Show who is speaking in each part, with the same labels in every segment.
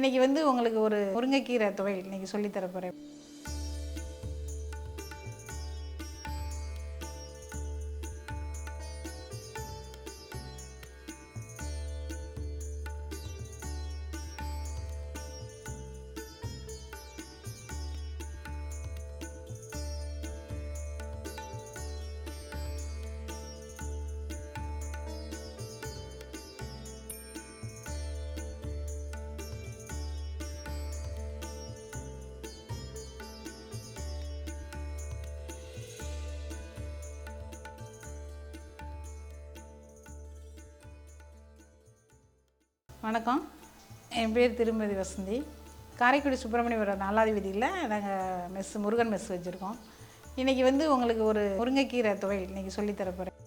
Speaker 1: இன்னைக்கு வந்து உங்களுக்கு ஒரு முருங்கைக்கீரை துவையல் இன்னைக்கு சொல்லித் தர போகிறேன் வணக்கம். என் பேர் திருமதி வசந்தி. காரைக்குடி சுப்பிரமணியபுரம் நாலாதிபதியில் நாங்கள் மெஸ் முருகன் மெஸ் வச்சுருக்கோம். இன்றைக்கி வந்து உங்களுக்கு ஒரு முருங்கைக்கீரை துவையல் இன்றைக்கி சொல்லித்தரப்போகிறேன் போகிறேன்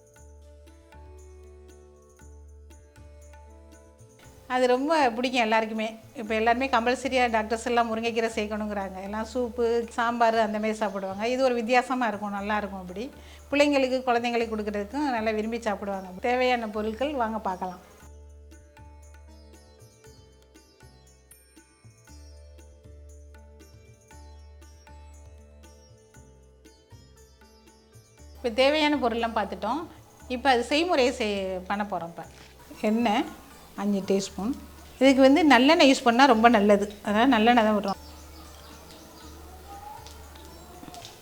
Speaker 1: அது ரொம்ப பிடிக்கும் எல்லாருக்குமே. இப்போ எல்லாருமே கம்பல்சரியாக டாக்டர்ஸ் எல்லாம் முருங்கைக்கீரை சேர்க்கணுங்கிறாங்க. எல்லாம் சூப்பு சாம்பார் அந்த மாதிரி சாப்பிடுவாங்க. இது ஒரு வித்தியாசமாக இருக்கும் நல்லாயிருக்கும் அப்படி. பிள்ளைங்களுக்கு குழந்தைங்களுக்கு கொடுக்குறதுக்கும் நல்லா விரும்பி சாப்பிடுவாங்க. தேவையான பொருட்கள் வாங்க பார்க்கலாம். இப்போ தேவையான பொருள்லாம் பார்த்துட்டோம். இப்போ அது செய்முறையை செய் பண்ண போகிறோம் இப்போ. எண்ணெய் அஞ்சு டீஸ்பூன். இதுக்கு வந்து நல்லெண்ணெய் யூஸ் பண்ணால் ரொம்ப நல்லது. அதனால் நல்லெண்ணெய் தான் விடுறோம்.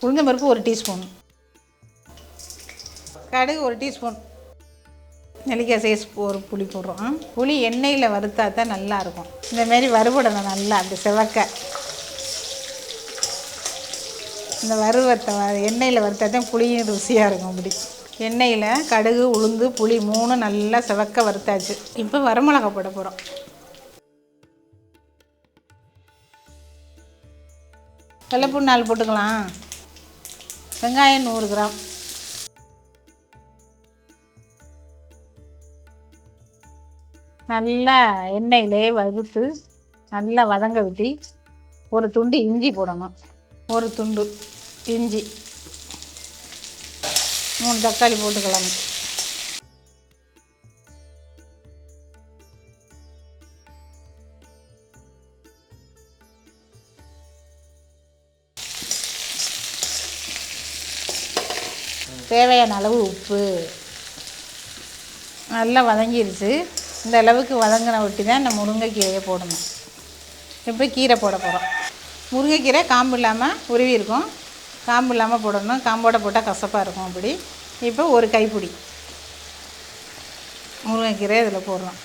Speaker 1: உளுந்தம் பருப்பு ஒரு டீஸ்பூன். கடுகு ஒரு டீஸ்பூன். நெல்லிக்காய் சைஸ் ஒரு புளி போடுறோம். புளி எண்ணெயில் வறுத்தா தான் நல்லாயிருக்கும் இந்தமாரி வறுபடணும் நல்லா அப்படி செவக்க. இந்த வறுவத்தை வ- எண்ணெயில் வறுத்தா தான் புளியும் ருசியாக இருக்கும் அப்படி. எண்ணெயில் கடுகு உளுந்து புளி மூணு நல்லா செவக்க வறுத்தாச்சு. இப்போ வரமிளகா போட போகிறோம் வெள்ளைப்பூண்டு நாலு போட்டுக்கலாம். வெங்காயம் நூறு கிராம். நல்லா எண்ணெயிலே வறுத்து நல்லா வதங்க விட்டு ஒரு துண்டு இஞ்சி போடணும். ஒரு துண்டு இஞ்சி மூணு தக்காளி போட்டுக்கலாம் தேவையான அளவு உப்பு. நல்லா வதங்கிருச்சு. இந்த அளவுக்கு வதங்கின ஒட்டி தான் இந்த முருங்கைக்கீரையை போடணும். இப்போ கீரை போட போகிறோம் முருங்கைக்கீரை காம்பு இல்லாமல் உருவி இருக்கும். காம்பு இல்லாமல் போடணும். காம்போட போட்டால் கசப்பாக இருக்கும் அப்படி. இப்போ ஒரு கைப்பிடி. முருங்கைக்கீரை இதில் போடுறோம்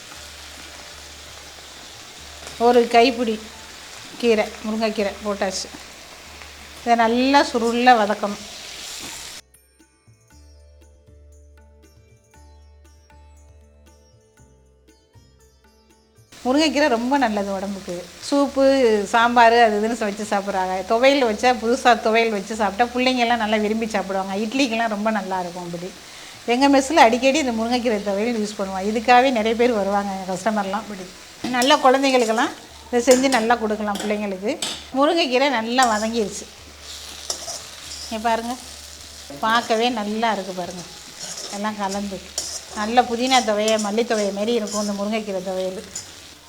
Speaker 1: ஒரு கைப்பிடி கீரை முருங்கைக்கீரை போட்டாச்சு. இதை நல்லா சுருளில் வதக்கணும். முருங்கைக்கீரை ரொம்ப நல்லது உடம்புக்கு. சூப்பு சாம்பார் அது இதுன்னு வச்சு சாப்பிட்றாங்க. துவையல் வச்சா புதுசாக துவையல் வச்சு சாப்பிட்டா பிள்ளைங்கெல்லாம் நல்லா விரும்பி சாப்பிடுவாங்க. இட்லிக்கெல்லாம் ரொம்ப நல்லா இருக்கும் அப்படி. எங்கள் மெஸ்ஸில் அடிக்கடி இந்த முருங்கைக்கீரை துவையல் யூஸ் பண்ணுவோம் இதுக்காகவே நிறைய பேர் வருவாங்க எங்கள் கஸ்டமர்லாம் அப்படி. நல்ல குழந்தைங்களுக்கெல்லாம் இதை செஞ்சு நல்லா கொடுக்கலாம் பிள்ளைங்களுக்கு. முருங்கைக்கீரை நல்லா வதங்கிருச்சு. இங்கே பாருங்கள் பார்க்கவே நல்லா இருக்குது பாருங்கள் எல்லாம் கலந்து. நல்ல புதினா துவையை மல்லித்தொவையை மாரி இருக்கும் இந்த முருங்கைக்கீரை துவையல்.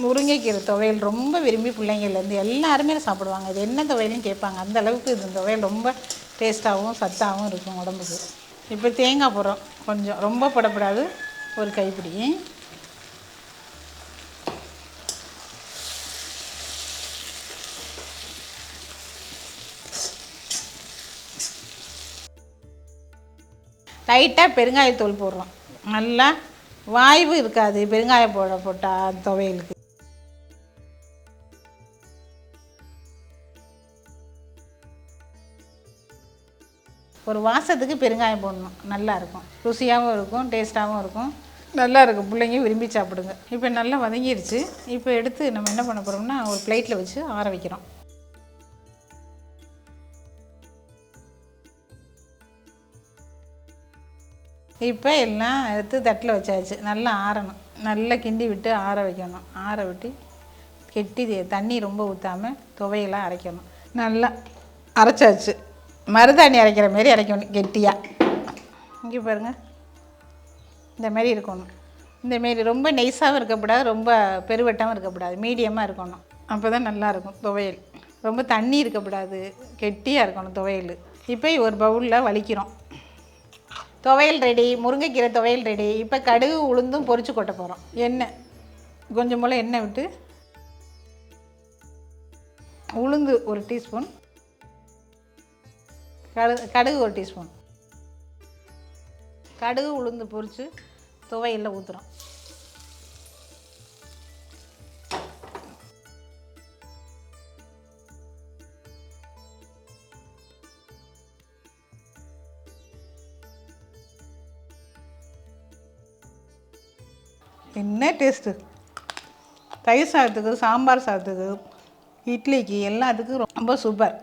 Speaker 1: முருங்கைக்கீரை துவையல் ரொம்ப விரும்பி பிள்ளைங்கள்லேருந்து எல்லாருமே சாப்பிடுவாங்க. இது என்ன துவையலும் கேட்பாங்க. அந்த அளவுக்கு இந்த துவையல் ரொம்ப டேஸ்ட்டாகவும் சத்தாகவும் இருக்கும் உடம்புக்கு. இப்போ தேங்காய் போடுறோம். கொஞ்சம். ரொம்ப படப்படாது. ஒரு கைப்பிடி. லைட்டாக பெருங்காயத்தூள் போடுறோம். நல்லா வாய்வு இருக்காது. பெருங்காயம் போட போட்டால் துவையலுக்கு. ஒரு வாசத்துக்கு பெருங்காயம் போடணும். நல்லாயிருக்கும். ருசியாகவும் இருக்கும் டேஸ்ட்டாகவும் இருக்கும். நல்லா இருக்கும் பிள்ளைங்க விரும்பி சாப்பிடுங்க. இப்போ நல்லா வதங்கிருச்சு. இப்போ எடுத்து நம்ம என்ன பண்ண போகிறோம்னா ஒரு பிளேட்டில் வச்சு ஆற வைக்கிறோம். இப்போ எல்லாம் எடுத்து தட்டில் வச்சாச்சு. நல்லா ஆறணும். நல்லா கிண்டி விட்டு ஆற வைக்கணும். ஆற விட்டு கெட்டி தண்ணி ரொம்ப ஊற்றாமல் துவையெல்லாம் அரைக்கணும். நல்லா அரைச்சாச்சு. மருதாணி அரைக்கிற மாரி அரைக்கணும் கெட்டியாக இங்கே பாருங்கள் இந்தமாரி இருக்கணும். இந்த மாரி ரொம்ப நைஸாகவும் இருக்கக்கூடாது ரொம்ப பெருவட்டமும் இருக்கக்கூடாது மீடியமாக இருக்கணும். அப்போ தான் நல்லாயிருக்கும் துவையல். ரொம்ப தண்ணி இருக்கக்கூடாது கெட்டியாக இருக்கணும் துவையல். இப்போ ஒரு பவுலில் வலிக்கிறோம். துவையல் ரெடி முருங்கைக்கீரை துவையல் ரெடி இப்போ கடுகு உளுந்தும் பொறிச்சு கொட்ட போகிறோம் எண்ணெய் கொஞ்சம் போல் எண்ணெய் விட்டு உளுந்து ஒரு டீஸ்பூன் கடுகு கடுகு ஒரு டீஸ்பூன். கடுகு உளுந்து பொரித்து துவையில் ஊற்றுறோம் என்ன டேஸ்ட்டு? தயிர் சாதத்துக்கு சாம்பார் சாதத்துக்கு இட்லிக்கு எல்லாத்துக்கும் ரொம்ப சூப்பர்.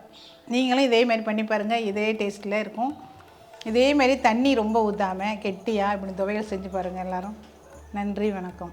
Speaker 1: நீங்களும் இதே மாதிரி பண்ணி பாருங்கள் இதே டேஸ்ட்டில் இருக்கும். இதே மாதிரி தண்ணி ரொம்ப ஊற்றாமல் கெட்டியாக இப்படி துவையல் செஞ்சு பாருங்கள் எல்லோரும். நன்றி வணக்கம்.